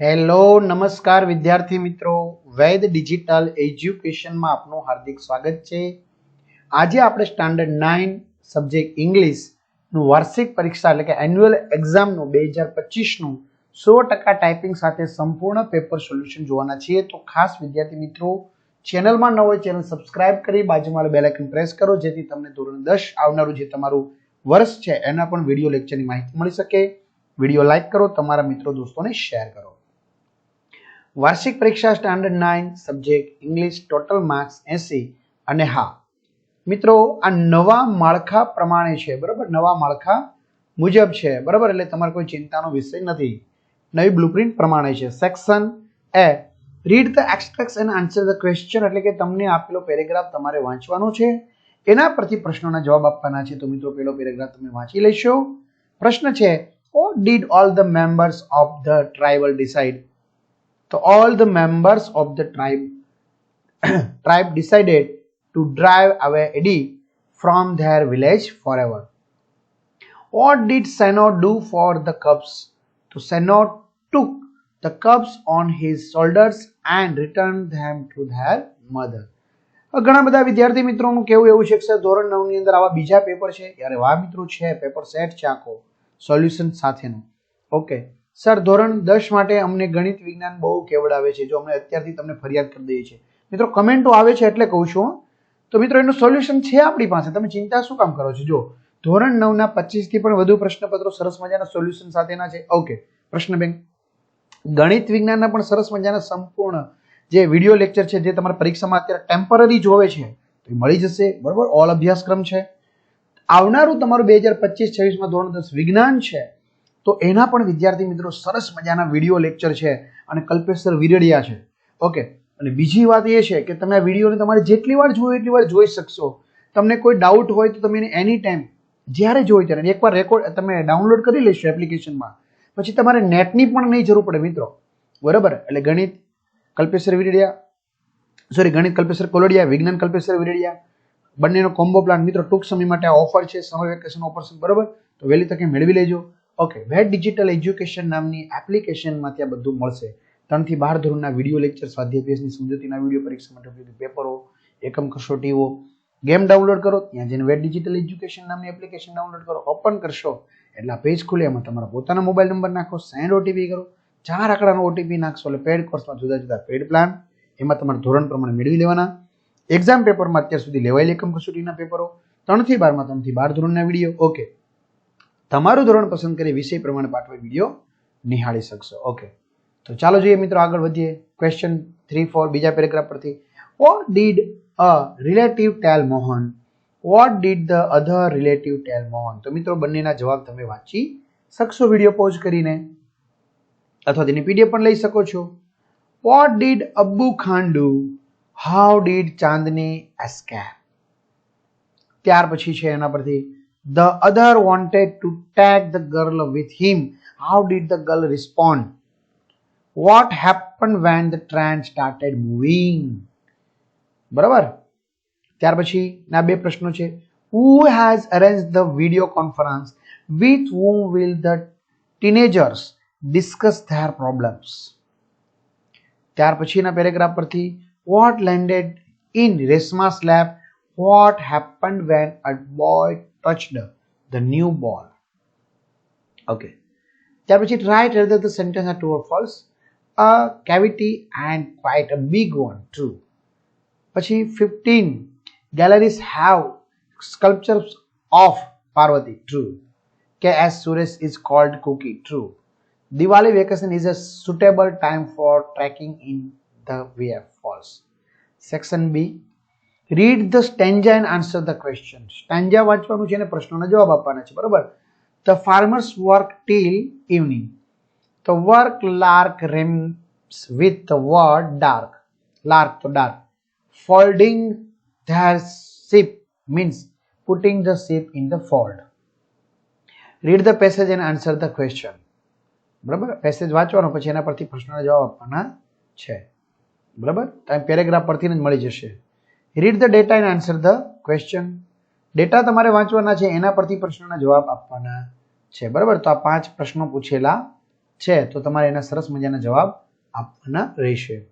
Hello, નમસ્કાર વિદ્યાર્થી મિત્રો. વૈદ ડિજિટલ એજ્યુકેશનમાં આપનું હાર્દિક સ્વાગત છે. આજે આપણે સ્ટાન્ડર્ડ નાઇન સબ્જેક્ટ ઇંગ્લિશનું વાર્ષિક પરીક્ષા એટલે કે એન્યુઅલ એક્ઝામનું બે હજાર પચીસનું સો ટકા ટાઈપિંગ સાથે સંપૂર્ણ પેપર સોલ્યુશન જોવાના છીએ. તો ખાસ વિદ્યાર્થી મિત્રો, ચેનલમાં ન હોય ચેનલ સબસ્ક્રાઇબ કરી, બાજુમાં બેલ આઇકન પ્રેસ કરો, જેથી તમને ધોરણ દસ આવનારું જે તમારું વર્ષ છે, એના પણ વીડિયો લેક્ચરની માહિતી મળી શકે. વીડિયો લાઇક કરો, તમારા મિત્રો, દોસ્તોને શેર કરો. વાર્ષિક પરીક્ષા standard nine, subject English, total marks એસી અને હા. મિત્રો, આ નવા માળખા પ્રમાણે છે, બરાબર? નવા માળખા મુજબ છે, બરાબર? એટલે તમારે કોઈ ચિંતાનો વિષય નથી. નવી બ્લુપ્રિન્ટ પ્રમાણે છે. Section A read the extracts and answer the question એટલે કે તમને આપેલો પેરેગ્રાફ તમારે વાંચવાનો છે. એના પરથી પ્રશ્નોના જવાબ આપવાના છે. તો મિત્રો, પેલો પેરેગ્રાફ તમે વાંચી લેશો. પ્રશ્ન છે how did all the members of the tribal decide તો all the members of the tribe tribe decided to drive away Eddie from their village forever. What did Seno do for the cubs? So Seno took the cubs on his shoulders and returned them to their mother. હવે ઘણા બધા વિદ્યાર્થી મિત્રોનું કેવું એવું છે કે sir ધોરણ નવ ની અંદર આવા બીજા પેપર છે યારે વાહ મિત્રો છે પેપર સેટ છે આખો સોલ્યુશન સાથેનું ઓકે સર, ધોરણ દસ માટે અમને ગણિત વિજ્ઞાન બહુ કેવડાવે છે, જો અમને અત્યારથી તમને ફરિયાદ કરી દઈએ છીએ. મિત્રો કમેન્ટો આવે છે એટલે કહું છું તો મિત્રો, એનું સોલ્યુશન છે આપણી પાસે. તમે ચિંતા શું કામ કરો છો? જો, ધોરણ નવના પચીસથી પણ વધુ પ્રશ્નપત્રો સરસ મજાના સોલ્યુશન સાથેના છે. ઓકે, પ્રશ્ન બેંક ગણિત વિજ્ઞાનના પણ સરસ મજાના સંપૂર્ણ જે વીડિયો લેક્ચર છે, જે તમારા પરીક્ષામાં અત્યારે ટેમ્પરરી જોવે છે, તો એ મળી જશે. બરોબર? ઓલ અભ્યાસક્રમ છે. આવનારું તમારું બે હજાર પચીસ છવ્વીસમાં ધોરણ દસ વિજ્ઞાન છે. તો એના પણ વિદ્યાર્થી મિત્રો સરસ મજાના વીડિયો લેક્ચર છે અને કલ્પેશ સર વિરડિયા છે. ઓકે, અને બીજી વાત એ છે કે તમે આ વિડીયોને તમારે જેટલી વાર જોયું એટલી વાર જોઈ શકશો. તમને કોઈ ડાઉટ હોય તો તમે એને એની ટાઈમ જ્યારે જોઈ ત્યારે એકવાર રેકોર્ડ તમે ડાઉનલોડ કરી લેશો એપ્લિકેશનમાં પછી તમારે નેટની પણ નહીં જરૂર પડે મિત્રો. બરાબર? એટલે ગણિત કલ્પેશ્વર વિરડિયા સોરી ગણિત કલ્પેશ્વર કોલોડિયા, વિજ્ઞાન કલ્પેશ્વર વિરડિયા, બંનેનો કોમ્બો પ્લાન મિત્રો ટૂંક સમય માટે આ ઓફર છે સમર વેકેશન ઓફર છે, બરાબર? તો વહેલી તકે મેળવી લેજો. ઓકે વેટ ડિજિટલ એજ્યુકેશન નામની એપ્લિકેશનમાંથી આ બધું મળશે. ત્રણથી બાર ધોરણના વીડિયો લેક્ચર સ્વાધ્યાભ્યાસની સમજૂતીના વીડિયો પરીક્ષા માટે ઉપયોગી પેપરો એકમ કસોટીઓ ગેમ ડાઉનલોડ કરો, ત્યાં જઈને વેટ ડિજિટલ એજ્યુકેશન નામની એપ્લિકેશન ડાઉનલોડ કરો ઓપન કરશો. એટલે આ પેજ ખુલે, એમાં તમારા પોતાના મોબાઈલ નંબર નાખો સેન્ડ ઓટીપી કરો. ચાર આંકડાનો ઓટીપી નાખશો એટલે પેડ કોર્સમાં જુદા જુદા પેડ પ્લાન એમાં તમારે ધોરણ પ્રમાણે મેળવી લેવાના. એક્ઝામ પેપરમાં અત્યાર સુધી લેવાયેલી એકમ કસોટીના પેપરો ત્રણથી બારમાં, ત્રણથી બાર ધોરણના વીડિયો ઓકે તમારું ધોરણ પસંદ કરી વિષય પ્રમાણે પાઠવે, વીડિયો નિહાળી શકશો. ઓકે તો ચાલો જોઈએ મિત્રો આગળ વધીએ. ક્વેશ્ચન થ્રી ફોર બીજા પેરેગ્રાફ પરથી. What did a relative tell Mohan what did the other relative tell Mohan તો મિત્રો, બંનેના જવાબ તમે વાંચી શકશો વીડિયો પોઝ કરીને. અથવા તેની પીડીએફ પણ લઈ શકો છો. What did Abbu Khandu how did Chandni escape ત્યાર પછી છે એના પરથી. The other wanted to take the girl with him how did the girl respond what happen when the train started moving બરાબર? ત્યાર પછી ના બે પ્રશ્નો છે. Who has arrange the video conference with whom will the teenagers discuss their problems ત્યાર પછીના paragraph પરથી what landed in Rasmas lab what happened when a boy touched the new ball okay ત્યાર પછી right rather the sentence are true or false a cavity and quite a big one true પછી fifteen galleries have sculptures of Parvati true K S Suresh is called Cookie true Diwali vacation is a suitable time for trekking in the VF false section B read the stanza and answer the question stanza વાંચવાનું છે અને પ્રશ્નોના જવાબ આપવાના છે, બરોબર? The farmers work till evening the work lark rams with word dark lark તો dark folding their sheep means putting the sheep in the fold read the passage and answer the question બરાબર? Passage વાંચવાનો, પછી એના પરથી પ્રશ્નના જવાબ આપવાના છે. બરાબર? ટાઈમ પેરેગ્રાફ પરથી જ મળી જશે. Read the data and answer the question data તમારે વાંચવાના છે, એના પરથી પ્રશ્નના જવાબ આપવાના છે. બરાબર? તો આ પાંચ પ્રશ્નો પૂછેલા છે, તો તમારે એના સરસ મજાના જવાબ આપવાના રહેશે.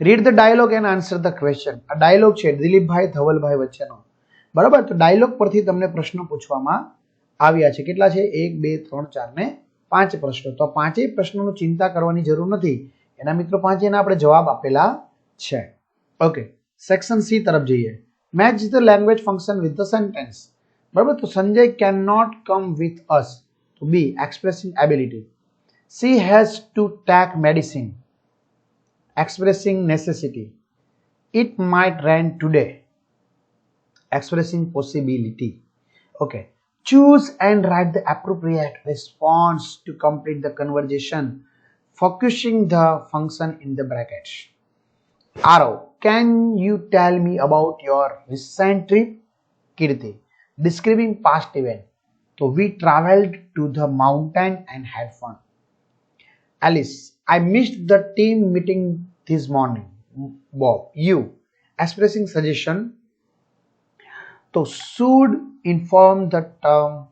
Read the dialogue and answer the question આ ડાયલોગ છે, દિલીપભાઈ ધવલભાઈ વચ્ચેનો. બરાબર? તો ડાયલોગ પરથી તમને પ્રશ્નો પૂછવામાં આવ્યા છે. કેટલા છે? એક, બે, ત્રણ, ચાર ને પાંચ પ્રશ્નો. તો પાંચેય પ્રશ્નોની ચિંતા કરવાની જરૂર નથી. એના મિત્રો પાંચેયના આપણે જવાબ આપેલા છે. ओके सेक्शन सी तरफ जाइए match the language function with the sentence बराबर तो Sanjay can not come with us तो B expressing ability C has to take medicine expressing necessity it might rain today expressing possibility okay choose and write the appropriate response to complete the conversation focusing the function in the brackets arrow can you tell me about your recent trip? Kirti, describing past event. So we traveled to the mountain and had fun. Alice, I missed the team meeting this morning. Bob, you expressing suggestion to should inform the term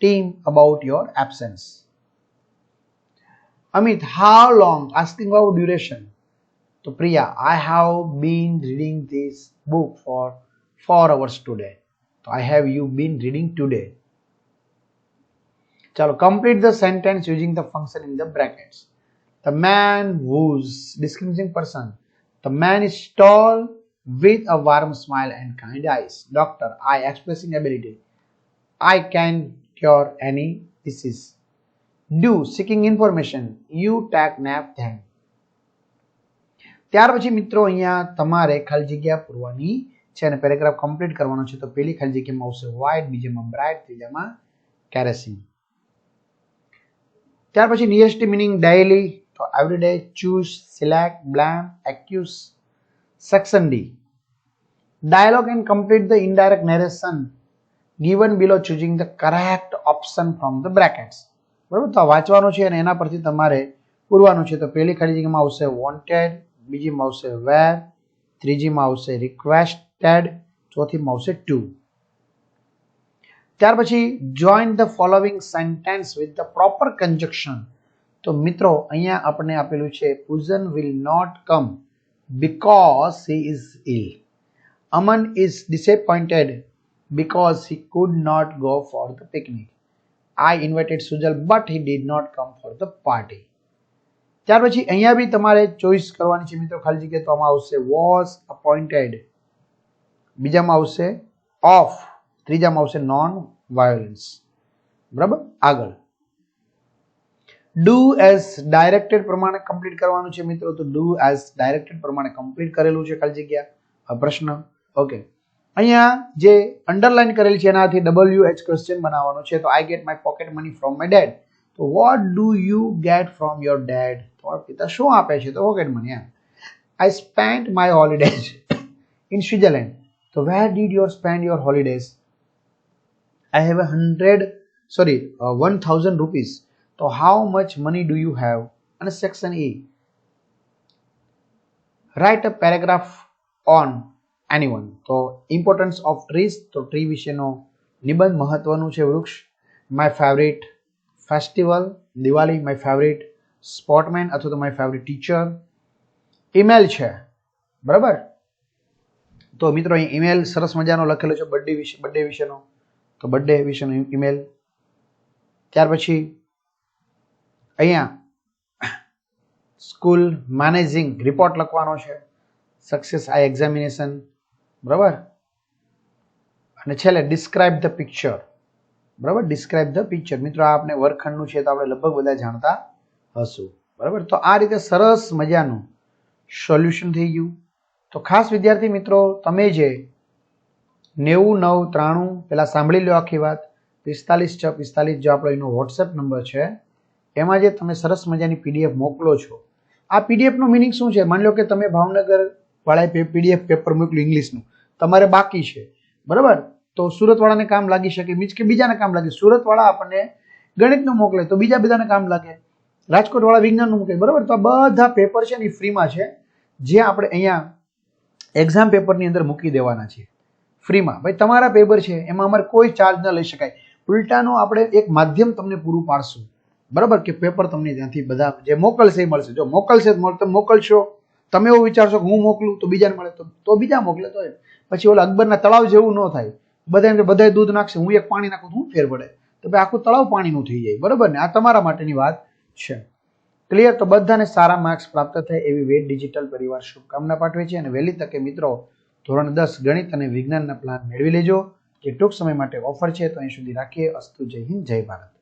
team about your absence. Amit, how long? Asking about duration. To Priya, I have been reading this book for four hours today. So I have you been reading today. ચાલો complete the sentence using the function in the brackets. The man whose describing person. The man is tall with a warm smile and kind eyes. Doctor, I expressing ability. I can cure any disease. Do seeking information. You take nap then. ત્યાર પછી મિત્રો અહીંયા તમારે ખાલી જગ્યા પૂરવાની છે અને પેરેગ્રાફ કમ્પ્લીટ કરવાનો છે. તો પેલી ખાલી જગ્યામાં આવશે વ્હાઇટ બીજામાં બ્રાઇટ ત્રીજામાં કેરેસીન ત્યાર પછી નિયરેસ્ટ મિનિંગ ડાયલી તો everyday choose select blame accuse section D dialogue and complete the indirect narration given below choosing the correct option from the brackets બરાબર? તો વાંચવાનું છે અને એના પરથી તમારે પૂરવાનું છે. તો પહેલી ખાલી જગ્યામાં આવશે વોન્ટેડ બીજીમાં આવશે વેર ત્રીજીમાં આવશે રિક્વેસ્ટેડ ચોથીમાં આવશે ટુ ત્યાર પછી join the following sentence with the proper conjunction તો મિત્રો, અહીંયા આપણને આપેલું છે Pujan will not come because he is ill Aman is disappointed because he could not go for the picnic I invited Sujal but he did not come for the party. ત્યાર પછી અહીંયા બી તમારે ચોઈસ કરવાની છે મિત્રો ખાલી જગ્યા તો આમાં આવશે વોઝ અપોઇન્ટેડ બીજામાં આવશે ઓફ ત્રીજામાં આવશે નોન વાયોલન્સ બરાબર? આગળ. ડુ એઝ ડાયરેક્ટેડ પ્રમાણે કમ્પ્લીટ કરવાનું છે મિત્રો. તો ડુ એઝ ડાયરેક્ટેડ પ્રમાણે કમ્પ્લીટ કરેલું છે ખાલી જગ્યા. પ્રશ્ન. ઓકે. અહીંયા જે અંડરલાઈન કરેલી છે એનાથી ડબલ્યુ એચ ક્વેશ્ચન બનાવવાનો છે. તો I get my pocket money from my dad તો what do you get from your dad તમારા પિતા શું આપે છે? તો pocket money I spend my holidays in Switzerland તો where did your spend your holidays I have a hundred sorry one thousand rupees તો how much money do you have અને section A write a paragraph on anyone તો importance of trees તો tree વિશેનો નિબંધ મહત્વનું છે વૃક્ષ. My favourite festival Diwali my favourite sportsman અથવા તો માય ફેવરિટ ટીચર ઈમેલ છે. બરાબર? તો મિત્રો, અહીં ઈમેલ સરસ મજાનો લખેલો છે બર્થડે વિશે બર્થડે વિશેનો. તો બર્થડે વિશેનો ઈમેલ ત્યાર પછી, અહીંયા સ્કૂલ મેનેજિંગ રિપોર્ટ લખવાનો છે. સક્સેસ આઈ એક્ઝામિનેશન બરાબર? અને છેલ્લે ડિસ્ક્રાઇબ ધ પિક્ચર બરાબર? ડિસ્ક્રાઇબ ધ પિક્ચર મિત્રો, આ આપણે વર્ગખંડનું છે તો આપણે લગભગ બધા જાણતા હશું. બરાબર? તો આ રીતે સરસ મજાનું સોલ્યુશન થઈ ગયું. તો ખાસ વિદ્યાર્થી મિત્રો, તમે જે નેવું, નવ, ત્રાણું પહેલાં સાંભળી લો આખી વાત. પિસ્તાલીસ છ, પિસ્તાલીસ જો આપણો એનો વોટ્સએપ નંબર છે, એમાં જે તમે સરસ મજાની પીડીએફ મોકલો છો. આ પીડીએફનું મિનિંગ શું છે? માની લો કે તમે ભાવનગર વાળાએ પીડીએફ પેપર મોકલ્યું ઇંગ્લિશનું તમારે બાકી છે. બરાબર? તો સુરતવાળાને કામ લાગી શકે, મીન્સ કે બીજાને કામ લાગે. સુરતવાળા આપણને ગણિતનું મોકલે, તો બીજા બધાને કામ લાગે. રાજકોટવાળા વિજ્ઞાનનું મોકલે, બરાબર? તો આ બધા પેપર છે ને એ ફ્રીમાં છે. જે આપણે અહીંયા એક્ઝામ પેપરની અંદર મૂકી દેવાના છે. ફ્રીમાં. ભાઈ, તમારા પેપર છે, એમાં અમારે કોઈ ચાર્જ ન લઈ શકાય. ઉલટાનો આપણે એક માધ્યમ તમને પૂરું પાડશું. બરાબર? કે પેપર તમને ત્યાંથી બધા જે મોકલશે એ મળશે. જો મોકલશે તમે મોકલશો. તમે એવું વિચારશો કે હું મોકલું, તો બીજાને મળે. તો બીજા મોકલે તો પછી ઓલા અકબરના તળાવ જેવું ન થાય. બધા એમ કે બધાય દૂધ નાખશે, હું એક પાણી નાખું હું ફેર પડે? તો ભાઈ આખું તળાવ પાણીનું થઈ જાય, બરાબર ને? આ તમારા માટેની વાત છે. ક્લિયર તો બધાને સારા માર્ક્સ પ્રાપ્ત થાય એવી વેટ ડિજિટલ પરિવાર શુભકામના પાઠવે છે અને વહેલી તકે મિત્રો, ધોરણ દસ ગણિત અને વિજ્ઞાનના પ્લાન મેળવી લેજો. જે ટૂંક સમય માટે ઓફર છે, તો અહીં સુધી રાખીએ. અસ્તુ જય હિન્દ, જય ભારત.